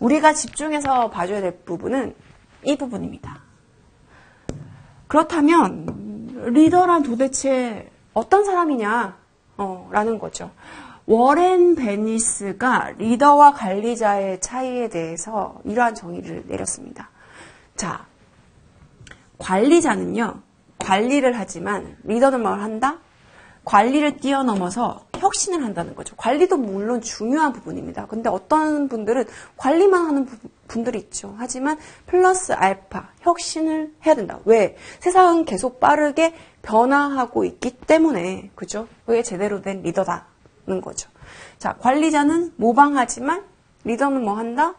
우리가 집중해서 봐줘야 될 부분은 이 부분입니다. 그렇다면 리더란 도대체 어떤 사람이냐? 어, 라는 거죠. 워렌 베니스가 리더와 관리자의 차이에 대해서 이러한 정의를 내렸습니다. 자, 관리자는요, 관리를 하지만 리더는 뭘 한다? 관리를 뛰어넘어서 혁신을 한다는 거죠. 관리도 물론 중요한 부분입니다. 근데 어떤 분들은 관리만 하는 분들이 있죠. 하지만 플러스 알파, 혁신을 해야 된다. 왜? 세상은 계속 빠르게 변화하고 있기 때문에, 그죠? 그게 제대로 된 리더다는 거죠. 자, 관리자는 모방하지만 리더는 뭐 한다?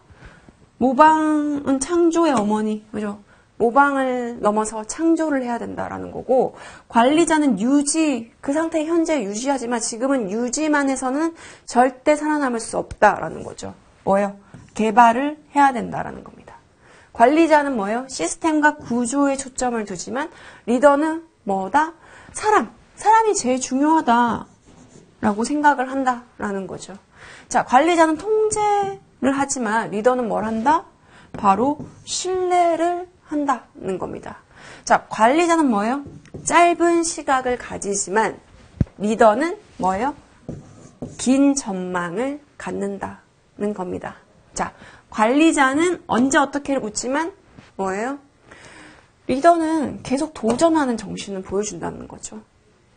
모방은 창조의 어머니, 그죠? 모방을 넘어서 창조를 해야 된다라는 거고 관리자는 유지 그 상태 현재 유지하지만 지금은 유지만 해서는 절대 살아남을 수 없다라는 거죠. 뭐예요? 개발을 해야 된다라는 겁니다. 관리자는 뭐예요? 시스템과 구조에 초점을 두지만 리더는 뭐다? 사람. 사람이 제일 중요하다라고 생각을 한다라는 거죠. 자, 관리자는 통제를 하지만 리더는 뭘 한다? 바로 신뢰를 한다는 겁니다. 자, 관리자는 뭐예요? 짧은 시각을 가지지만 리더는 뭐예요? 긴 전망을 갖는다는 겁니다. 자, 관리자는 언제 어떻게를 묻지만 뭐예요? 리더는 계속 도전하는 정신을 보여준다는 거죠.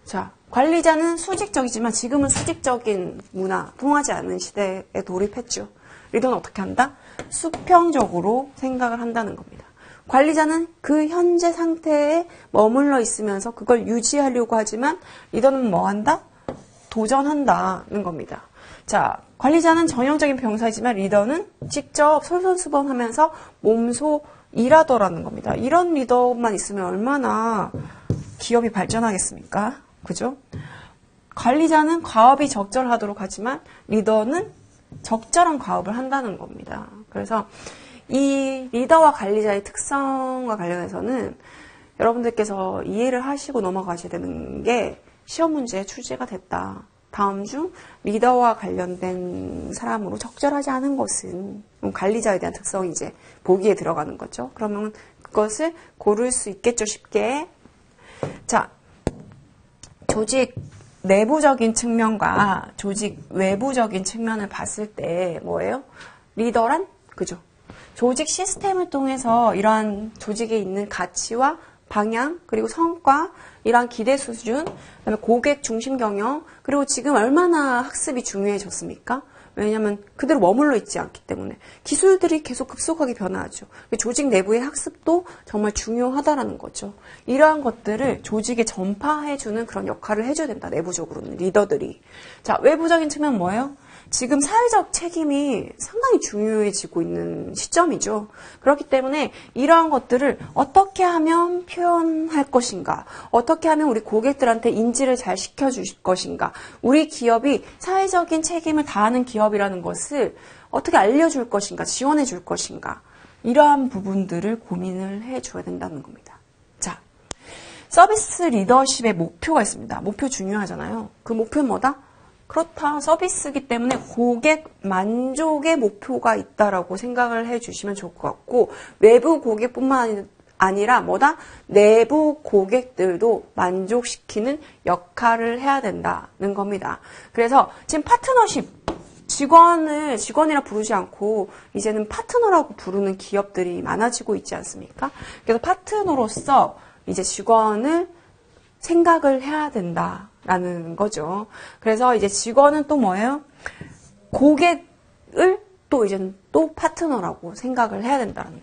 자, 관리자는 수직적이지만 지금은 수직적인 문화, 통하지 않는 시대에 돌입했죠. 리더는 어떻게 한다? 수평적으로 생각을 한다는 겁니다. 관리자는 그 현재 상태에 머물러 있으면서 그걸 유지하려고 하지만 리더는 뭐 한다? 도전한다는 겁니다. 자, 관리자는 전형적인 병사이지만 리더는 직접 솔선수범하면서 몸소 일하더라는 겁니다. 이런 리더만 있으면 얼마나 기업이 발전하겠습니까? 그죠? 관리자는 과업이 적절하도록 하지만 리더는 적절한 과업을 한다는 겁니다. 그래서 이 리더와 관리자의 특성과 관련해서는 여러분들께서 이해를 하시고 넘어가셔야 되는 게 시험 문제에 출제가 됐다. 다음 중 리더와 관련된 사람으로 적절하지 않은 것은 관리자에 대한 특성이 이제 보기에 들어가는 거죠. 그러면 그것을 고를 수 있겠죠, 쉽게. 자, 조직 내부적인 측면과 조직 외부적인 측면을 봤을 때 뭐예요? 리더란 그죠? 조직 시스템을 통해서 이러한 조직에 있는 가치와 방향 그리고 성과 이러한 기대 수준 그다음에 고객 중심 경영 그리고 지금 얼마나 학습이 중요해졌습니까? 왜냐하면 그대로 머물러 있지 않기 때문에 기술들이 계속 급속하게 변화하죠. 조직 내부의 학습도 정말 중요하다라는 거죠. 이러한 것들을 조직에 전파해주는 그런 역할을 해줘야 된다. 내부적으로는 리더들이. 자 외부적인 측면 뭐예요? 지금 사회적 책임이 상당히 중요해지고 있는 시점이죠. 그렇기 때문에 이러한 것들을 어떻게 하면 표현할 것인가, 어떻게 하면 우리 고객들한테 인지를 잘 시켜줄 것인가, 우리 기업이 사회적인 책임을 다하는 기업이라는 것을 어떻게 알려줄 것인가, 지원해 줄 것인가, 이러한 부분들을 고민을 해줘야 된다는 겁니다. 자, 서비스 리더십의 목표가 있습니다. 목표 중요하잖아요. 그 목표는 뭐다? 그렇다. 서비스기 때문에 고객 만족의 목표가 있다라고 생각을 해 주시면 좋을 것 같고, 외부 고객뿐만 아니라 뭐다? 내부 고객들도 만족시키는 역할을 해야 된다는 겁니다. 그래서 지금 파트너십, 직원을 직원이라 부르지 않고 이제는 파트너라고 부르는 기업들이 많아지고 있지 않습니까? 그래서 파트너로서 이제 직원을 생각을 해야 된다. 라는 거죠. 그래서 이제 직원은 또 뭐예요? 고객을 또 이제는 또 파트너라고 생각을 해야 된다는 거죠.